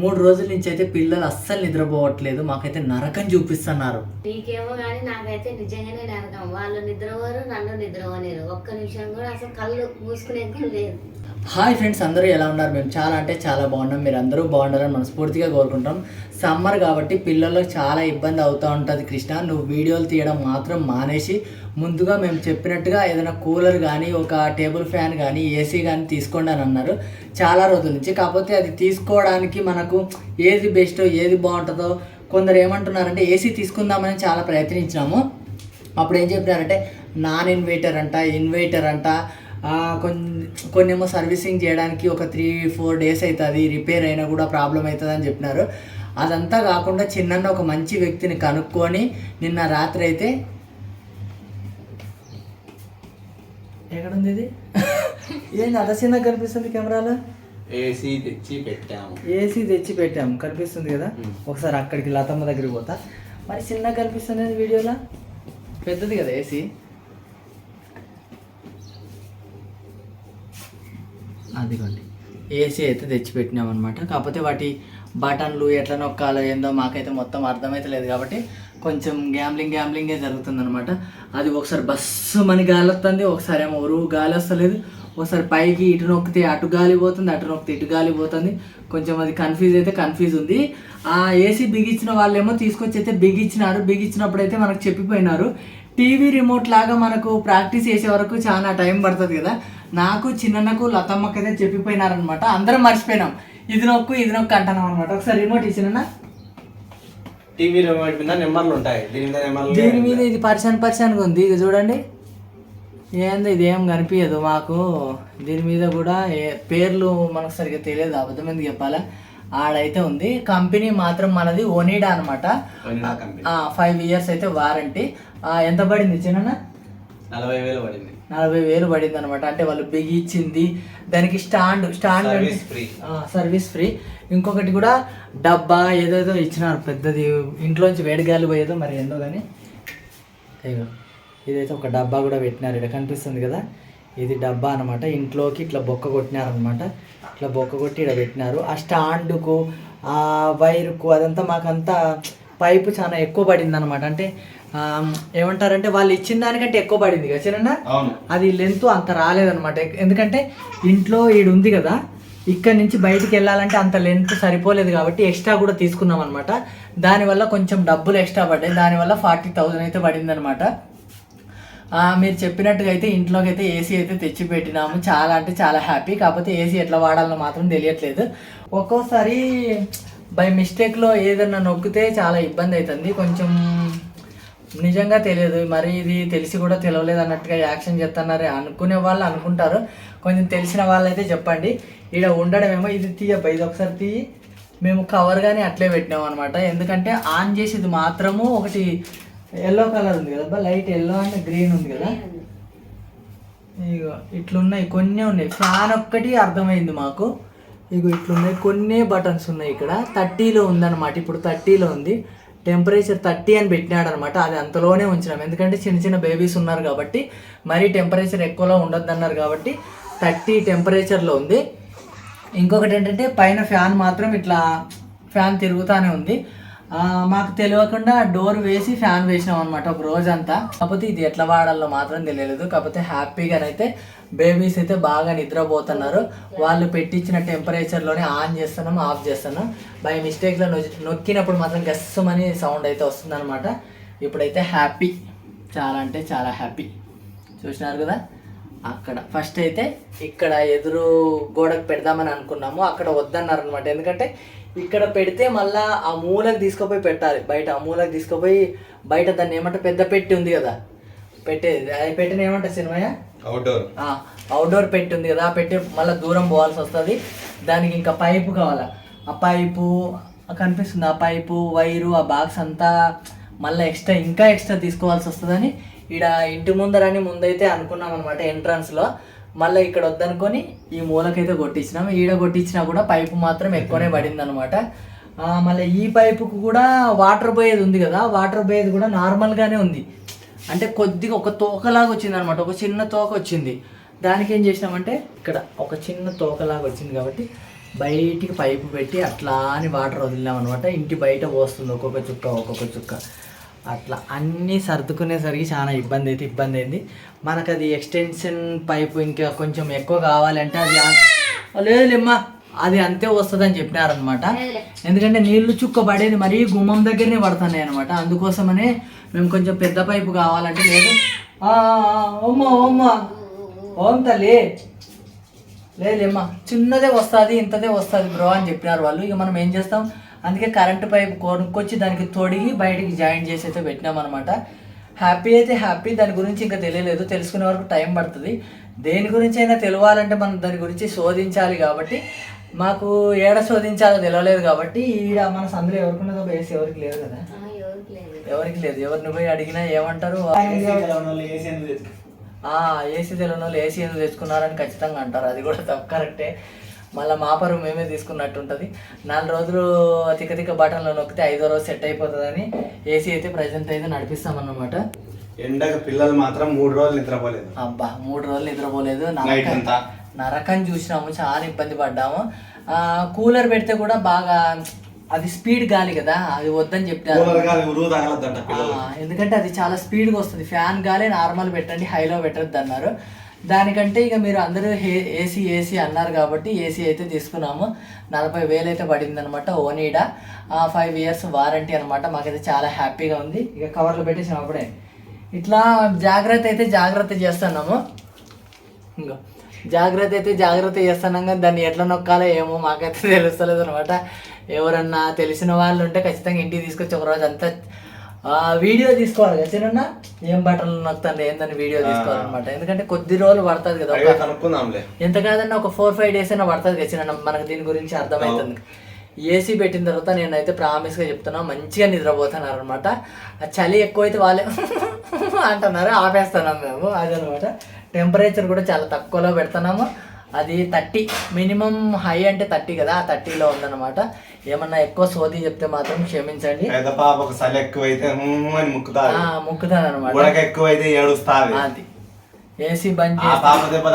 మూడు రోజుల నుంచి అయితే పిల్లలు అస్సలు నిద్రపోవట్లేదు. మాకైతే నరకం చూపిస్తున్నారు. నీకేమో కానీ నాకైతే నిజంగానే నరకం. వాళ్ళు నిద్రపోరు నన్ను నిద్రపోలేరు ఒక్క నిమిషం కూడా అసలు కళ్ళు మూసుకునేది లేదు. హాయ్ ఫ్రెండ్స్ అందరూ ఎలా ఉన్నారు? మేము చాలా అంటే చాలా బాగున్నాం. మీరు అందరూ బాగుండాలని మనస్ఫూర్తిగా కోరుకుంటాం సమ్మర్ కాబట్టి పిల్లలకు చాలా ఇబ్బంది అవుతూ ఉంటుంది కృష్ణ. నువ్వు వీడియోలు తీయడం మాత్రం మానేసి ముందుగా మేము చెప్పినట్టుగా ఏదైనా కూలర్ కానీ ఒక టేబుల్ ఫ్యాన్ కానీ ఏసీ కానీ తీసుకోండి అని అన్నారు. చాలా రోజుల నుంచి. కాకపోతే అది తీసుకోవడానికి మనకు ఏది బెస్ట్ ఏది బాగుంటుందో కొందరు ఏమంటున్నారంటే ఏసీ తీసుకుందామని చాలా ప్రయత్నించినాము. అప్పుడు ఏం చెప్పినారంటే నాన్ ఇన్వేటర్ అంట ఇన్వేటర్ అంట కొన్ని కొన్నేమో సర్వీసింగ్ చేయడానికి ఒక త్రీ ఫోర్ డేస్ అవుతుంది రిపేర్ అయినా కూడా ప్రాబ్లం అవుతుంది అని చెప్పినారు. అదంతా కాకుండా చిన్న ఒక మంచి వ్యక్తిని కనుక్కొని నిన్న రాత్రి అయితే ఎక్కడుంది ఇది? ఏంది చిన్నగా కనిపిస్తుంది కెమెరాలో? ఏసీ తెచ్చి పెట్టాము. ఏసీ తెచ్చి పెట్టాము కనిపిస్తుంది కదా? ఒకసారి అక్కడికి లతమ్మ దగ్గరికి పోతా. మరి చిన్నగా కనిపిస్తుంది వీడియోలో? పెద్దది కదా ఏసీ? అదిగోండి. ఏసీ అయితే తెచ్చి పెట్టినాం అనమాట కాకపోతే వాటి బటన్లు ఎట్లా నొక్కాలో ఏందో మాకైతే మొత్తం అర్థమైతే లేదు కాబట్టి కొంచెం గ్యాంబ్లింగ్ గ్యాంబ్లింగే జరుగుతుంది అనమాట అది ఒకసారి బస్సు మని గాలి వస్తుంది ఒకసారి ఏమో ఉరువు గాలి వస్తలేదు ఒకసారి పైకి ఇటు నొక్కితే అటు గాలి పోతుంది అటు నొక్కితే ఇటు గాలి పోతుంది. కొంచెం అది కన్ఫ్యూజ్ అయితే కన్ఫ్యూజ్ ఉంది. ఆ ఏసీ బిగించిన వాళ్ళేమో తీసుకొచ్చి అయితే బిగించినారు బిగించినప్పుడు అయితే మనకు చెప్పిపోయినారు. టీవీ రిమోట్ లాగా మనకు ప్రాక్టీస్ చేసే వరకు చాలా టైం పడుతుంది కదా. నాకు చిన్నకు లతమ్మకి అయితే చెప్పిపోయినారనమాట అందరం మర్చిపోయినాం. ఇది నొక్కు ఇది నొక్కు అంటున్నాం అనమాట ఒకసారి రిమోట్ ఇచ్చిన టీవీ రిమోట్ మీద నెంబర్లు ఉంటాయి. దీని మీద నెంబర్లు దీని మీద ఇది పర్సన్ పర్సన్గా ఉంది. ఇది చూడండి. ఏంది ఇది ఏం కనిపించదు మాకు. దీని మీద కూడా ఏ పేర్లు మనకు సరిగ్గా తెలియదు. అబద్ధం ఎందుకు చెప్పాలా? ఆడైతే ఉంది. కంపెనీ మాత్రం మనది ఒనిడా అనమాట. ఫైవ్ ఇయర్స్ అయితే వారంటీ ఎంత పడింది చిన్న నలభై వేలు పడింది. నలభై వేలు పడింది అనమాట అంటే వాళ్ళు బిగిచ్చింది దానికి stand stand service free. Service free. ఇంకొకటి కూడా డబ్బా ఏదేదో ఇచ్చినారు పెద్దది. ఇంట్లోంచి వేడిగాలి పోయేదో మరి ఏందో కానీ. ఇదైతే ఒక డబ్బా కూడా పెట్టినారు. ఇక్కడ కనిపిస్తుంది కదా? ఇది డబ్బా అనమాట ఇంట్లోకి ఇట్లా బొక్క కొట్టినారనమాట ఇట్లా బొక్క కొట్టి ఇక్కడ పెట్టినారు. ఆ స్టాండ్కు ఆ వైర్కు అదంతా మాకంతా పైపు చాలా ఎక్కువ పడింది అనమాట అంటే ఏమంటారంటే వాళ్ళు ఇచ్చిన దానికంటే ఎక్కువ పడింది కదా చిన్న అది లెంత్ అంత రాలేదన్నమాట. ఎందుకంటే ఇంట్లో ఈడు ఉంది కదా ఇక్కడ నుంచి బయటికి వెళ్ళాలంటే అంత లెంత్ సరిపోలేదు కాబట్టి ఎక్స్ట్రా కూడా తీసుకున్నాం అనమాట దానివల్ల కొంచెం డబ్బులు ఎక్స్ట్రా పడ్డాయి. దానివల్ల ఫార్టీ థౌజండ్ అయితే పడింది అనమాట మీరు చెప్పినట్టుగా అయితే ఇంట్లోకి అయితే ఏసీ అయితే తెచ్చి పెట్టినాము చాలా అంటే చాలా హ్యాపీ కాకపోతే ఏసీ ఎట్లా వాడాలో మాత్రం తెలియట్లేదు. ఒక్కోసారి బై మిస్టేక్లో ఏదన్నా నొక్కితే చాలా ఇబ్బంది అవుతుంది. కొంచెం నిజంగా తెలియదు. మరి ఇది తెలిసి కూడా తెలియలేదు అన్నట్టుగా యాక్షన్ చేస్తున్నారు అనుకునే వాళ్ళు అనుకుంటారు. కొంచెం తెలిసిన వాళ్ళైతే చెప్పండి. ఇక్కడ ఉండడమేమో ఇది తీయబ్బా ఇది ఒకసారి తీయి. మేము కవర్ కానీ అట్లే పెట్టినాం అనమాట ఎందుకంటే ఆన్ చేసేది మాత్రము ఒకటి ఎల్లో కలర్ ఉంది కదా లైట్ ఎల్లో అండ్ గ్రీన్ ఉంది కదా. ఇగో ఇట్లున్నాయి కొన్ని ఉన్నాయి. ఫ్యాన్ ఒక్కటి అర్థమైంది మాకు. ఇగో ఇట్లున్నాయి. కొన్ని బటన్స్ ఉన్నాయి ఇక్కడ. థర్టీలో ఉందన్నమాట. ఇప్పుడు థర్టీలో ఉంది. టెంపరేచర్ థర్టీ అని పెట్టినాడు అనమాట అది అంతలోనే ఉంచినాం. ఎందుకంటే చిన్న చిన్న బేబీస్ ఉన్నారు కాబట్టి మరీ టెంపరేచర్ ఎక్కువలో ఉండొద్దు అన్నారు కాబట్టి థర్టీ టెంపరేచర్లో ఉంది. ఇంకొకటి ఏంటంటే పైన ఫ్యాన్ మాత్రం ఇట్లా ఫ్యాన్ తిరుగుతూనే ఉంది. మాకు తెలియకుండా డోర్ వేసి ఫ్యాన్ వేసినాం అనమాట ఒక రోజంతా. కాకపోతే ఇది ఎట్లా వాడాలో మాత్రం తెలియలేదు. కాకపోతే హ్యాపీగానైతే బేబీస్ అయితే బాగా నిద్రపోతున్నారు. వాళ్ళు పెట్టించిన టెంపరేచర్లోనే ఆన్ చేస్తున్నాం ఆఫ్ చేస్తున్నాం. బై మిస్టేక్లో నొక్కినప్పుడు మాత్రం గస్సమని సౌండ్ అయితే వస్తుందన్నమాట. ఇప్పుడైతే హ్యాపీ చాలా అంటే చాలా హ్యాపీ చూసినారు కదా? అక్కడ ఫస్ట్ అయితే ఇక్కడ ఎదురు గోడకు పెడదామని అనుకున్నాము. అక్కడ వద్దన్నారు అనమాట ఎందుకంటే ఇక్కడ పెడితే మళ్ళా ఆ మూలకు తీసుకుపోయి పెట్టాలి. బయట ఆ మూలకు తీసుకుపోయి బయట దాన్ని ఏమంటే పెద్ద పెట్టి ఉంది కదా? పెట్టేది. అది పెట్టిన ఏమంటారు సినిమయ్య? అవుట్డోర్ అవుట్డోర్ పెట్టి ఉంది కదా ఆ పెట్టి మళ్ళీ దూరం పోవాల్సి వస్తుంది. దానికి ఇంకా పైపు కావాలా? ఆ పైపు కనిపిస్తుంది ఆ పైపు వైరు ఆ బాక్స్ అంతా మళ్ళీ ఎక్స్ట్రా ఇంకా ఎక్స్ట్రా తీసుకోవాల్సి వస్తుందని ఈడ ఇంటి ముందరని ముందైతే అనుకున్నాం అనమాట ఎంట్రన్స్లో మళ్ళీ ఇక్కడ వద్దనుకొని ఈ మూలకైతే కొట్టించినాం. ఈడ కొట్టించినా కూడా పైపు మాత్రం ఎక్కువనే పడింది అనమాట మళ్ళీ ఈ పైపుకు కూడా వాటర్ పోయేది ఉంది కదా వాటర్ పోయేది కూడా నార్మల్గానే ఉంది. అంటే కొద్దిగా ఒక తోకలాగా వచ్చింది అనమాట ఒక చిన్న తోక వచ్చింది. దానికి ఏం చేసినామంటే ఇక్కడ ఒక చిన్న తోకలాగా వచ్చింది కాబట్టి బయటికి పైపు పెట్టి అట్లా అని వాటర్ వదిలినాం అనమాట ఇంటి బయట పోస్తుంది ఒక్కొక్క చుక్క ఒక్కొక్క చుక్క. అట్లా అన్నీ సర్దుకునేసరికి చాలా ఇబ్బంది అయితే ఇబ్బంది అయింది. మనకు అది ఎక్స్టెన్షన్ పైపు ఇంకా కొంచెం ఎక్కువ కావాలంటే అది ఆ- లేదులేమ్మా అది అంతే వస్తుందని చెప్పినారనమాట ఎందుకంటే నీళ్ళు చుక్క పడేది మరీ గుమ్మం దగ్గరనే పడుతున్నాయి అనమాట అందుకోసమనే మేము కొంచెం పెద్ద పైపు కావాలంటే లేదు. ఓం తల్లి. లేదమ్మా చిన్నదే వస్తుంది ఇంతదే వస్తుంది బ్రో అని చెప్పినారు వాళ్ళు. ఇక మనం ఏం చేస్తాం? అందుకే కరెంటు పైప్ కొనుక్కొచ్చి దానికి తొడిగి బయటికి జాయిన్ చేసి అయితే పెట్టినాం అనమాట హ్యాపీ అయితే హ్యాపీ. దాని గురించి ఇంకా తెలియలేదు. తెలుసుకునే వరకు టైం పడుతుంది. దేని గురించి అయినా తెలియాలంటే మనం దాని గురించి శోధించాలి కాబట్టి మాకు ఏడ శోధించాలో తెలియలేదు కాబట్టి ఈడ మన సందులో ఎవరికున్నదో బేస్ ఎవరికి లేదు కదా. ఆ, ఎవరికి లేదు. ఎవరికి లేదు. ఎవరిని పోయి అడిగినా ఏమంటారు? ఆ, ఏసీ తెలియని వాళ్ళు ఏసీ ఎందుకు తెచ్చుకున్నారని ఖచ్చితంగా అంటారు. అది కూడా తప్పు. కరెక్టే. మళ్ళీ మాపరు మేమే తీసుకున్నట్టు ఉంటుంది. నాలుగు రోజులు తిక్క తిక్క బటన్లో నొక్కితే ఐదో రోజు సెట్ అయిపోతుందని ఏసీ అయితే ప్రజెంట్ అయితే నడిపిస్తామన్నమాట. ఎండక పిల్లలు మాత్రం మూడు రోజులు నిద్రపోలేదు. అబ్బా మూడు రోజులు నిద్రపోలేదు. నైట్ నరకం చూసినాము చాలా ఇబ్బంది పడ్డాము. ఆ, కూలర్ పెడితే కూడా బాగా అది స్పీడ్ గాలి కదా అది వద్దని చెప్పారు ఎందుకంటే అది చాలా స్పీడ్గా వస్తుంది. ఫ్యాన్ గాలి నార్మల్ పెట్టండి హైలో పెట్టద్దు అన్నారు. దానికంటే ఇక మీరు అందరూ ఏసీ ఏసీ అన్నారు కాబట్టి ఏసీ అయితే తీసుకున్నాము. నలభై వేలు అయితే పడింది అనమాట ఓనీడా ఫైవ్ ఇయర్స్ వారంటీ అనమాట మాకైతే చాలా హ్యాపీగా ఉంది. ఇక కవర్లో పెట్టేసాం అప్పుడే. ఇట్లా జాగ్రత్త అయితే జాగ్రత్త చేస్తున్నాము. ఇంకో. జాగ్రత్త అయితే జాగ్రత్త చేస్తున్నాం కానీ దాన్ని ఎట్లా నొక్కాలో ఏమో మాకైతే తెలుస్తలేదు అనమాట ఎవరన్నా తెలిసిన వాళ్ళు ఉంటే ఖచ్చితంగా ఇంటికి తీసుకొచ్చి ఒక రోజు అంతా వీడియో తీసుకోవాలి కదా చిన్న ఏం బట్టలు నొక్కుతాను ఏందని వీడియో తీసుకోవాలన్నమాట. ఎందుకంటే కొద్ది రోజులు పడుతుంది కదా ఎంత కాదన్నా ఒక ఫోర్ ఫైవ్ డేస్ అయినా పడుతుంది చిన్న మనకు దీని గురించి అర్థమవుతుంది. ఏసీ పెట్టిన తర్వాత నేనైతే ప్రామిస్గా చెప్తున్నా మంచిగా నిద్రపోతున్నారు అనమాట ఆ చలి ఎక్కువైతే వాళ్ళే అంటున్నారు ఆపేస్తున్నాం మేము. అదనమాట టెంపరేచర్ కూడా చాలా తక్కువలో పెడుతున్నాము. అది థర్టీ మినిమం హై అంటే థర్టీ కదా ఆ థర్టీలో ఉందన్నమాట. ఏమన్నా ఎక్కువ సోది చెప్తే మాత్రం క్షమించండి. పెద్ద ఎక్కువైతే అని ముక్కుతాను అనమాట ఎక్కువైతే ఏడుస్తాది. అది. ఏసీ బంద్ పాప దెబ్బ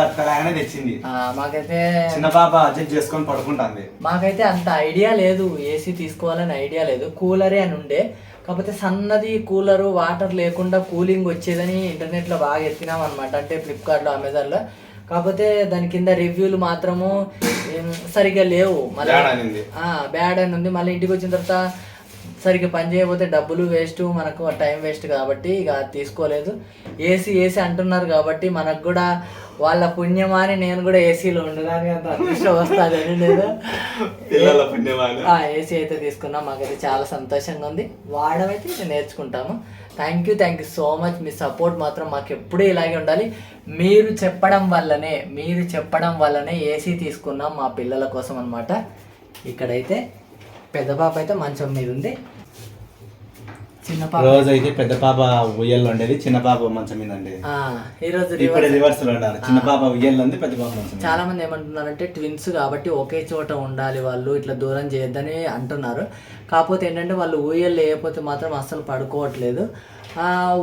తెచ్చింది. మాకైతే చిన్న పాప అడ్జస్ట్ చేసుకొని పడుకుంటుంది. మాకైతే అంత ఐడియా లేదు. ఏసీ తీసుకోవాలని ఐడియా లేదు. కూలరే అని ఉండే. కాకపోతే సన్నది కూలరు వాటర్ లేకుండా కూలింగ్ వచ్చేదని ఇంటర్నెట్లో బాగా ఎత్తినాం అనమాట అంటే ఫ్లిప్కార్ట్లో అమెజాన్లో కాకపోతే దాని కింద రివ్యూలు మాత్రము సరిగ్గా లేవు. మళ్ళీ అని. బ్యాడ్ అని ఉంది. మళ్ళీ ఇంటికి వచ్చిన తర్వాత సరిగ్గా పని చేయకపోతే డబ్బులు వేస్ట్ మనకు టైం వేస్ట్ కాబట్టి ఇక తీసుకోలేదు. ఏసీ ఏసీ అంటున్నారు కాబట్టి మనకు కూడా వాళ్ళ పుణ్యమా అని నేను కూడా ఏసీలో ఉండడానికి అంత అదృష్టం వస్తుంది లేదు? పిల్లల పుణ్యమాలు ఏసీ అయితే తీసుకున్నాం. మాకైతే చాలా సంతోషంగా ఉంది. వాడమైతే ఇది నేర్చుకుంటాము. Thank you thank you so much me support మాత్రం మాకు ఎప్పుడూ ఇలాగే ఉండాలి. మీరు చెప్పడం వల్లనే మీరు చెప్పడం వల్లనే ఏసీ తీసుకున్నాం మా పిల్లల కోసం అనమాట ఇక్కడైతే పెద్ద పాప అయితే మంచం మీద ఉంది. చిన్న పాప. రోజు అయితే పెద్ద పాప ఉయ్యల్లో ఉండేది చిన్న పాప మంచం మీద ఉండేది. ఆ, ఈరోజు ఇప్పుడు రివర్స్లో ఉండాలి. చిన్న పాప ఉయ్యల్లో ఉంది పెద్ద పాప మంచం మీద. చాలా మంది ఏమంటున్నారంటే ట్విన్స్ కాబట్టి ఒకే చోట ఉండాలి వాళ్ళు ఇట్లా దూరం చేయొద్దని అంటున్నారు. కాకపోతే ఏంటంటే వాళ్ళు ఊయలు లేకపోతే మాత్రం అస్సలు పడుకోవట్లేదు.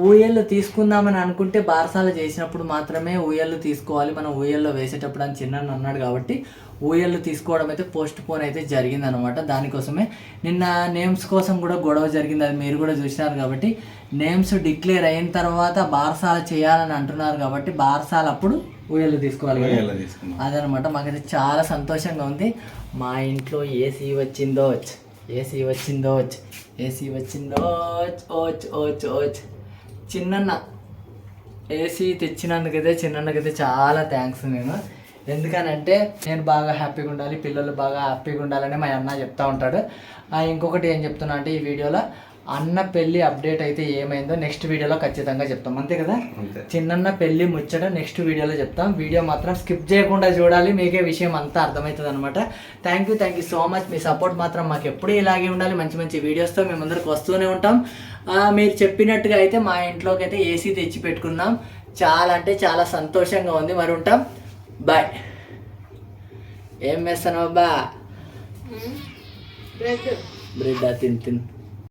ఊయలు తీసుకుందామని అనుకుంటే బారసాల చేసినప్పుడు మాత్రమే ఊయలు తీసుకోవాలి. మనం ఊయల్లో వేసేటప్పుడు అని చిన్న అన్నాడు కాబట్టి ఊయలు తీసుకోవడం అయితే పోస్ట్ పోన్ అయితే జరిగింది అనమాట దానికోసమే నిన్న నేమ్స్ కోసం కూడా గొడవ జరిగింది. అది మీరు కూడా చూసినారు కాబట్టి నేమ్స్ డిక్లేర్ అయిన తర్వాత బారసాల చేయాలని అంటున్నారు కాబట్టి బారసాల అప్పుడు ఊయలు తీసుకోవాలి అదనమాట మాకైతే చాలా సంతోషంగా ఉంది. మా ఇంట్లో ఏసీ వచ్చిందో వచ్చ్ ఏసీ వచ్చిందో వచ్చ్ ఏసీ వచ్చిందో వచ్చ్ ఓచ్ ఓచ్ ఓచ్. చిన్నన్న. ఏసీ తెచ్చినందుకైతే చిన్నన్నకైతే చాలా థ్యాంక్స్ నేను ఎందుకనంటే నేను బాగా హ్యాపీగా ఉండాలి పిల్లలు బాగా హ్యాపీగా ఉండాలని మా అన్న చెప్తా ఉంటాడు. ఆ, ఇంకొకటి ఏం చెప్తున్నా అంటే ఈ వీడియోలో అన్న పెళ్ళి అప్డేట్ అయితే ఏమైందో నెక్స్ట్ వీడియోలో ఖచ్చితంగా చెప్తాం. అంతే కదా? చిన్నన్న పెళ్ళి ముచ్చట నెక్స్ట్ వీడియోలో చెప్తాం. వీడియో మాత్రం స్కిప్ చేయకుండా చూడాలి. మీకే విషయం అంతా అర్థమవుతుంది అనమాట thank you thank you so much me support మాత్రం మాకు ఎప్పుడూ ఇలాగే ఉండాలి. మంచి మంచి వీడియోస్తో మేము అందరికి వస్తూనే ఉంటాం. ఆ, మీరు చెప్పినట్టుగా అయితే మా ఇంట్లోకి అయితే ఏసీ తెచ్చి పెట్టుకున్నాం చాలా అంటే చాలా సంతోషంగా ఉంది. మరి ఉంటాం. బాయ్ ఏం వేస్తాను బా బ్రెడ్. బ్రెడ్ తిన్ తిన్.